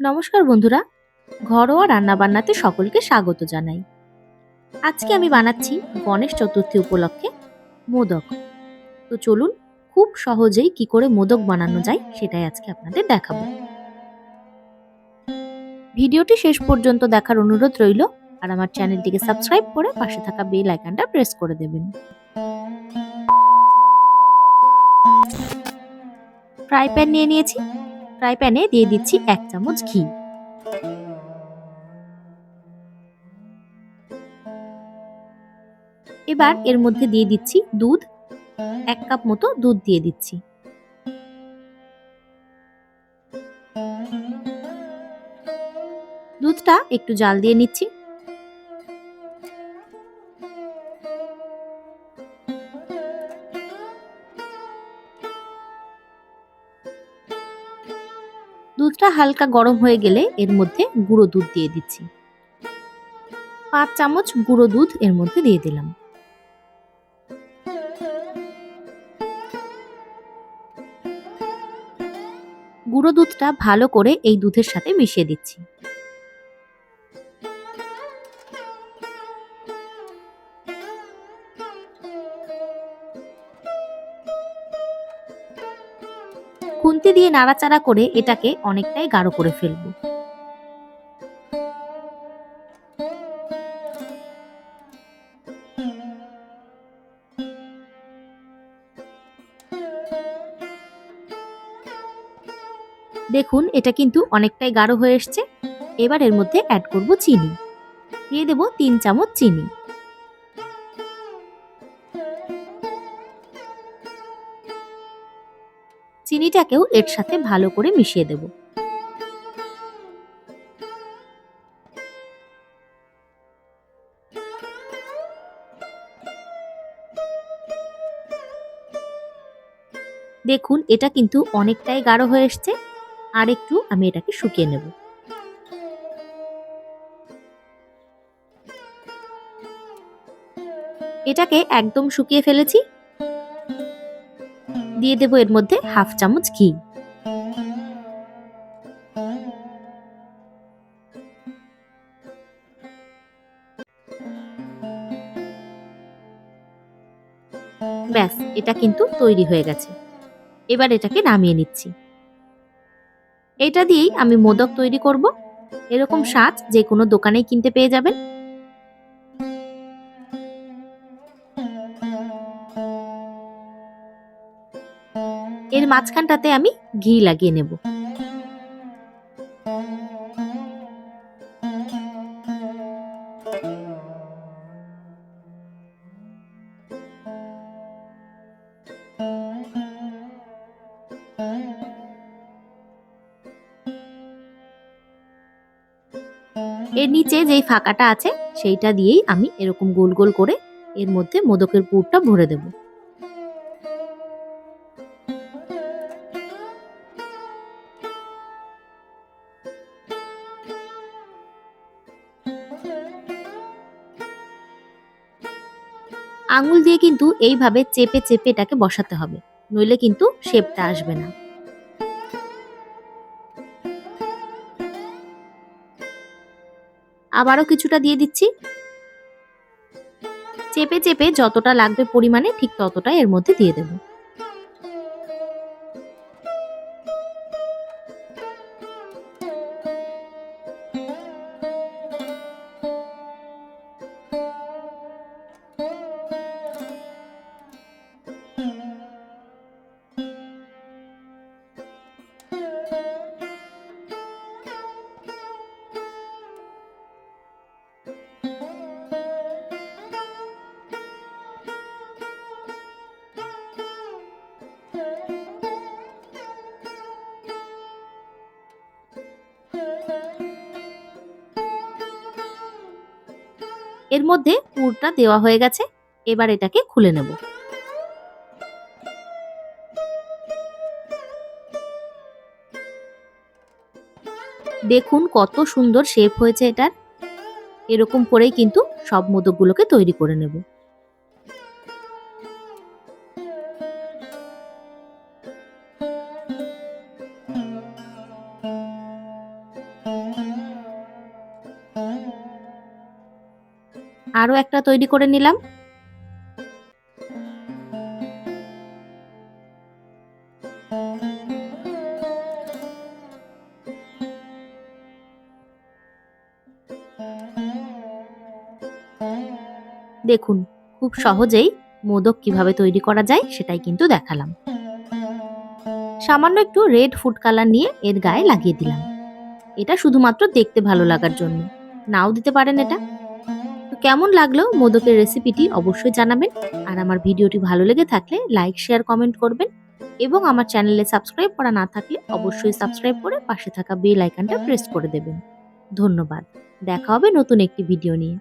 নমস্কার বন্ধুরা, ঘরোয়া রান্নাবান্নাতে সকলকে স্বাগত জানাই। আজকে আমি বানাচ্ছি গণেশ চতুর্থী উপলক্ষে মোদক। তো চলুন, খুব সহজেই কি করে মোদক বানানো যায় সেটাই আজকে আপনাদের দেখাবো। ভিডিওটি শেষ পর্যন্ত দেখার অনুরোধ রইল, আর আমার চ্যানেলটিকে সাবস্ক্রাইব করে পাশে থাকা বেল আইকনটা প্রেস করে দেবেন। ফ্রাই প্যান নিয়ে নিয়েছি। ফ্রাই প্যানে দিয়ে দিচ্ছি এক চামচ ঘি। এবার এর মধ্যে দিয়ে দিচ্ছি দুধ, এক কাপ মতো দুধ দিয়ে দিচ্ছি। দুধটা একটু জাল দিয়ে নিচ্ছি। দুধটা হালকা গরম হয়ে গেলে এর মধ্যে গুঁড়ো দুধ দিয়ে দিচ্ছি। পাঁচ চামচ গুঁড়ো দুধ এর মধ্যে দিয়ে দিলাম। গুঁড়ো দুধটা ভালো করে এই দুধের সাথে মিশিয়ে দিচ্ছি। খুন্তি দিয়ে নাড়াচাড়া করে এটাকে অনেকটাই গাঢ় করে ফেলব। দেখুন, এটা কিন্তু অনেকটাই গাঢ় হয়ে এসছে। এবার এর মধ্যে অ্যাড করব চিনি। দিয়ে দেব তিন চামচ চিনি। চিনিটাকেও এর সাথে ভালো করে মিশিয়ে দেব। দেখুন, এটা কিন্তু অনেকটাই গাঢ় হয়ে এসছে। আর একটু আমি এটাকে শুকিয়ে নেব। এটাকে একদম শুকিয়ে ফেলেছি। দিয়ে দেব এর মধ্যে হাফ চামচ ঘি। ব্যাস, এটা কিন্তু তৈরি হয়ে গেছে। এবার এটাকে নামিয়ে নিচ্ছি। এটা দিয়েই আমি মোদক তৈরি করব। এরকম সাজ যে কোনো দোকানেই কিনতে পেয়ে যাবেন। এর মাঝখানটাতে আমি ঘি লাগিয়ে নেব। এর নিচে যেই ফাঁকাটা আছে, সেইটা দিয়েই আমি এরকম গোল গোল করে এর মধ্যে মোদকের পুরটা ভরে দেবো। আঙুল দিয়ে কিন্তু এইভাবে চেপে চেপে এটাকে বসাতে হবে, নইলে কিন্তু শেপটা আসবে না। আবারও কিছুটা দিয়ে দিচ্ছি। চেপে চেপে যতটা লাগবে পরিমাণে ঠিক ততটাই এর মধ্যে দিয়ে দেব। এর মধ্যে পুরটা দেওয়া হয়ে গেছে। এবার এটাকে খুলে নেব। দেখুন কত সুন্দর শেপ হয়েছে এটার। এরকম করেই কিন্তু সব মোদকগুলোকে তৈরি করে নেব। আরও একটা তৈরি করে নিলাম। দেখুন, খুব সহজেই মোদক কীভাবে তৈরি করা যায় সেটাই কিন্তু দেখালাম। সামান্য একটু রেড ফুড কালার নিয়ে এর গায়ে লাগিয়ে দিলাম। এটা শুধুমাত্র দেখতে ভালো লাগার জন্য। নাও দিতে পারেন এটা। কেমন লাগল মোদকের রেসিপিটি অবশ্যই জানাবেন। আর আমার ভিডিওটি ভালো লেগে থাকলে লাইক শেয়ার কমেন্ট করবেন। এবং আমার চ্যানেলে সাবস্ক্রাইব করা না থাকলে অবশ্যই সাবস্ক্রাইব করে পাশে থাকা বেল আইকনটা প্রেস করে দেবেন। ধন্যবাদ। দেখা হবে নতুন একটি ভিডিও নিয়ে।